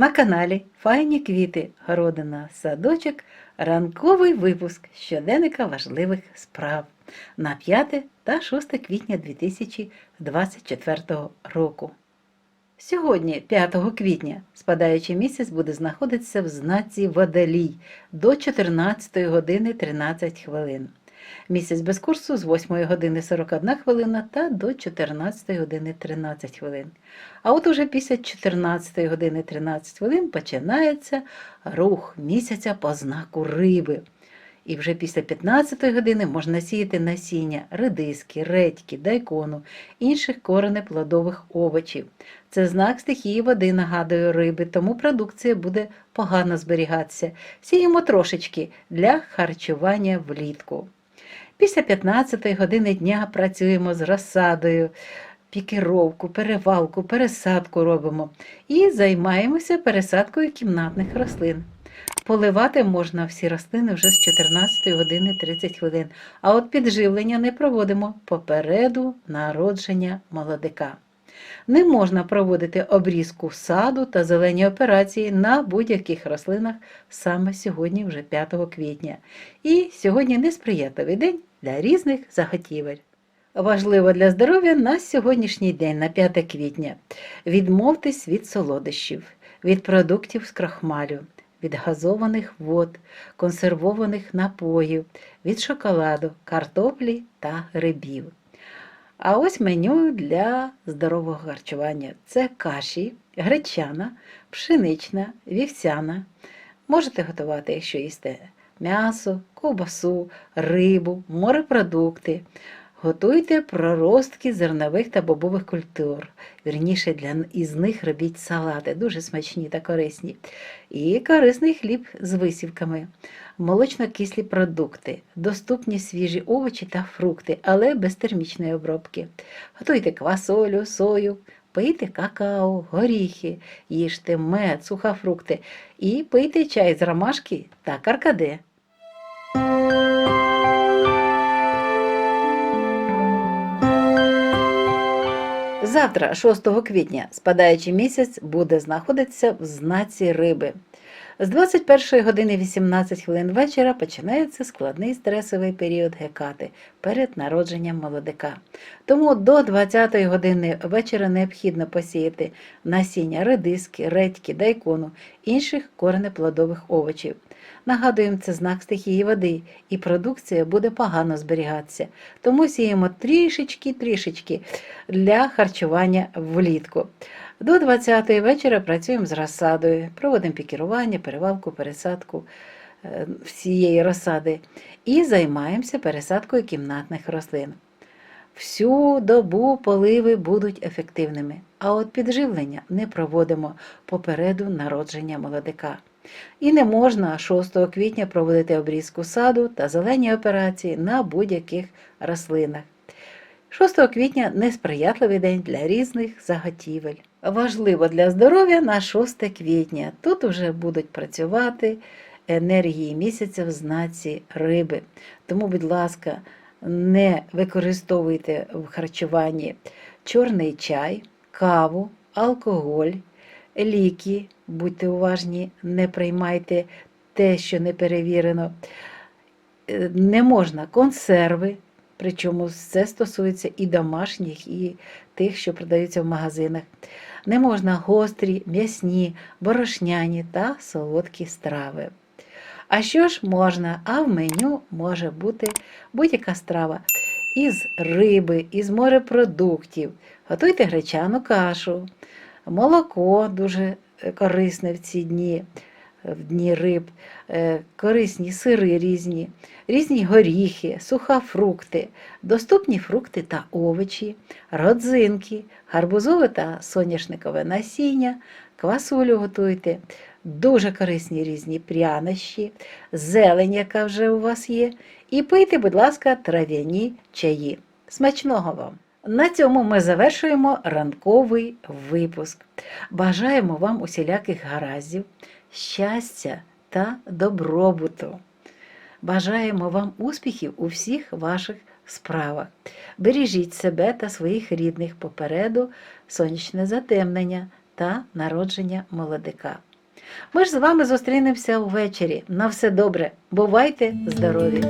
На каналі Файні квіти, городина, садочок, ранковий випуск щоденника важливих справ на 5 та 6 квітня 2024 року. Сьогодні, 5 квітня, спадаючий місяць буде знаходитися в знаці Водолій до 14 години 13 хвилин. Місяць без курсу з 8 години 41 хвилина та до 14 години 13 хвилин. А от уже після 14 години 13 хвилин починається рух місяця по знаку риби. І вже після 15 години можна сіяти насіння редиски, редьки, дайкону, інших коренеплодових овочів. Це знак стихії води, нагадую, риби, тому продукція буде погано зберігатися. Сіємо трошечки для харчування влітку. Після 15 години дня працюємо з розсадою, пікіровку, перевалку, пересадку робимо і займаємося пересадкою кімнатних рослин. Поливати можна всі рослини вже з 14 години 30 хвилин, а от підживлення не проводимо попереду народження молодика. Не можна проводити обрізку саду та зелені операції на будь-яких рослинах саме сьогодні, вже 5 квітня. І сьогодні несприятливий день для різних заготівель. Важливо для здоров'я на сьогоднішній день, на 5 квітня. Відмовтесь від солодощів, від продуктів з крахмалю, від газованих вод, консервованих напоїв, від шоколаду, картоплі та грибів. А ось меню для здорового харчування: це каші, гречана, пшенична, вівсяна. Можете готувати, якщо їсте м'ясо, ковбасу, рибу, морепродукти. Готуйте проростки зернових та бобових культур. Вірніше, для із них робіть салати, дуже смачні та корисні. І корисний хліб з висівками, молочно-кислі продукти, доступні свіжі овочі та фрукти, але без термічної обробки. Готуйте квасолю, сою, пийте какао, горіхи, їжте мед, сухофрукти і пийте чай з ромашки та каркаде. Завтра, 6 квітня, спадаючий місяць буде знаходитися в знаці риби. З 21 години 18 хвилин вечора починається складний стресовий період гекати перед народженням молодика. Тому до 20 години вечора необхідно посіяти насіння редиски, редьки, дайкону, інших коренеплодових овочів. Нагадуємо, це знак стихії води, і продукція буде погано зберігатися. Тому сіємо трішечки-трішечки для харчування влітку. До 20-ї вечора працюємо з розсадою, проводимо пікірування, перевалку, пересадку е, всієї розсади і займаємося пересадкою кімнатних рослин. Всю добу поливи будуть ефективними, а от підживлення не проводимо попереду народження молодика. І не можна 6 квітня проводити обрізку саду та зелені операції на будь-яких рослинах. 6 квітня несприятливий день для різних заготівель. Важливо для здоров'я на 6 квітня. Тут вже будуть працювати енергії місяця в знаці риби. Тому, будь ласка, не використовуйте в харчуванні чорний чай, каву, алкоголь, ліки, будьте уважні, не приймайте те, що не перевірено. Е, Не можна консерви, причому це стосується і домашніх, і тих, що продаються в магазинах. Не можна гострі, м'ясні, борошняні та солодкі страви. А що ж можна? А в меню може бути будь-яка страва із риби, із морепродуктів. Готуйте гречану кашу, молоко дуже е, корисне в ці дні, в дні риб, е, корисні сири різні, різні горіхи, сухофрукти, доступні фрукти та овочі, родзинки, гарбузове та соняшникове насіння, квасолю готуйте, дуже корисні різні прянощі, зелень, яка вже у вас є, і пийте, будь ласка, трав'яні чаї. Смачного вам! На цьому ми завершуємо ранковий випуск. Бажаємо вам усіляких гараздів, щастя та добробуту. Бажаємо вам успіхів у всіх ваших справах. Бережіть себе та своїх рідних попереду сонячне затемнення та народження молодика. Ми ж з вами зустрінемося увечері. На все добре. Бувайте здорові!